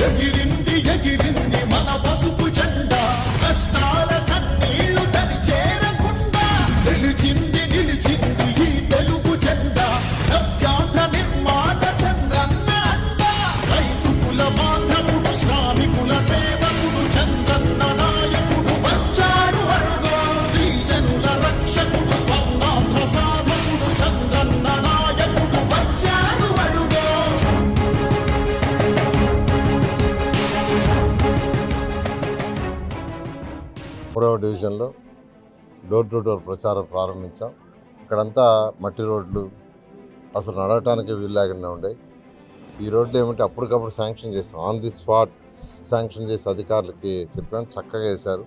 Ye girindi ye girindi bana basıp మూడవ డివిజన్లో door to door ప్రచారం ప్రారంభించాం. ఇక్కడంతా మట్టి రోడ్లు అసలు నడవటానికి వీల్లేకుండా ఉండే ఈ రోడ్లు ఏమంటే? అప్పటికప్పుడు శాంక్షన్ చేసాం ఆన్ ది స్పాట్ శాంక్షన్ చేసి అధికారులకి చెప్పాం చక్కగా వేశారు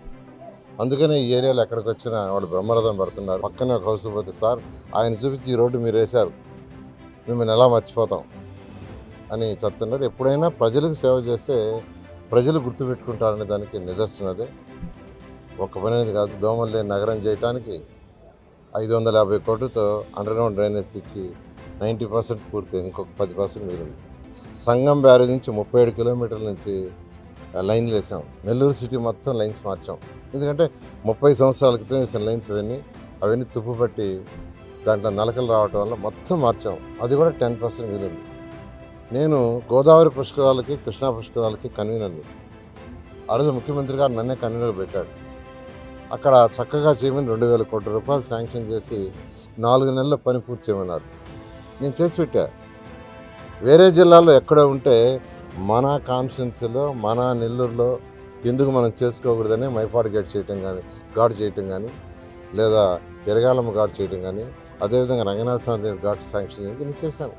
అందుకనే ఈ ఏరియాలో ఎక్కడికి వచ్చినా వాళ్ళు బ్రహ్మరథం పడుతున్నారు. పక్కనే ఒక హౌస్ పోతే సార్ ఆయన చూపించి ఈ రోడ్డు మీరు వేశారు. మిమ్మల్ని ఎలా మర్చిపోతాం? అని చెప్తున్నారు. ఎప్పుడైనా ప్రజలకు సేవ చేస్తే ప్రజలు గుర్తుపెట్టుకుంటారనే దానికి నిదర్శనం అదే. ఒక్క పని అనేది కాదు దోమలు లేని నగరం చేయడానికి ఐదు వందల యాభై కోట్లతో అండర్గ్రౌండ్ డ్రైనేజ్ తెచ్చి నైంటీ పర్సెంట్ పూర్తయింది ఇంకొక పది పర్సెంట్ మిగిలింది. సంగం బ్యారేజ్ నుంచి ముప్పై ఏడు కిలోమీటర్ల నుంచి లైన్లు వేసాం. నెల్లూరు సిటీ మొత్తం లైన్స్ మార్చాం. ఎందుకంటే ముప్పై సంవత్సరాల క్రితం వేసిన లైన్స్ అవన్నీ అవన్నీ తుప్పు పట్టి దాంట్లో నలకలు రావటం వల్ల మొత్తం మార్చాం. అది కూడా టెన్ పర్సెంట్ మిగిలింది. నేను గోదావరి పుష్కరాలకి కృష్ణా పుష్కరాలకి కన్వీనర్ని. ఆ రోజు ముఖ్యమంత్రి గారు నన్నే కన్వీనర్ పెట్టాడు. అక్కడ చక్కగా చేయమని రెండు వేల కోట్ల రూపాయలు శాంక్షన్ చేసి నాలుగు నెలల పని పూర్తి చేయమన్నారు. నేను చేసి పెట్టా. వేరే జిల్లాలో ఎక్కడ ఉంటే మన కాన్స్టిట్యున్సీలో మన నెల్లూరులో ఎందుకు మనం చేసుకోకూడదని మైపాడు గేట్ చేయటం కానీ గాడ్ చేయటం కానీ లేదా ఎరగాలమ్మ గాడ్ చేయటం కానీ అదేవిధంగా రంగనాథ స్వామి ఘాట్ శాంక్షన్ చేయడం నేను చేశాను.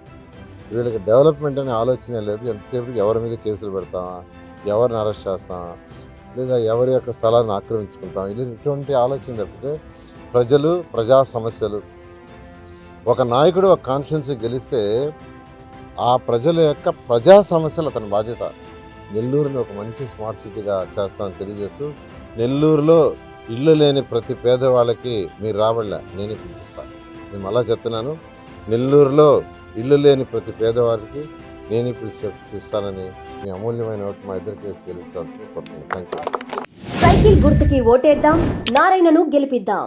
వీళ్ళకి డెవలప్మెంట్ అనే ఆలోచనే లేదు. ఎంతసేపు ఎవరి మీద కేసులు పెడతామా? ఎవరిని అరెస్ట్ చేస్తామా? లేదా ఎవరి యొక్క స్థలాన్ని ఆక్రమించుకుంటాం. ఇది ఇటువంటి ఆలోచన తప్పితే ప్రజలు ప్రజా సమస్యలు. ఒక నాయకుడు ఒక కాన్స్టిట్యున్సీ గెలిస్తే ఆ ప్రజల యొక్క ప్రజా సమస్యలు అతని బాధ్యత. నెల్లూరుని ఒక మంచి స్మార్ట్ సిటీగా చేస్తామని తెలియజేస్తూ నెల్లూరులో ఇల్లు లేని ప్రతి పేదవాళ్ళకి మీరు రాబడలే నేనే పిలిచిస్తాను నేను మళ్ళా చెప్తున్నాను నెల్లూరులో ఇల్లు లేని ప్రతి పేదవారికి నేనే పిలిచి ఇస్తానని మీ అమూల్యమైన ఓటు మా ఇద్దరికి వేసి గెలిపించాలని కోరుతున్నాను థ్యాంక్ యూ సైకిల్ గుర్తుకి ఓటేద్దాం నారాయణను గెలిపిద్దాం.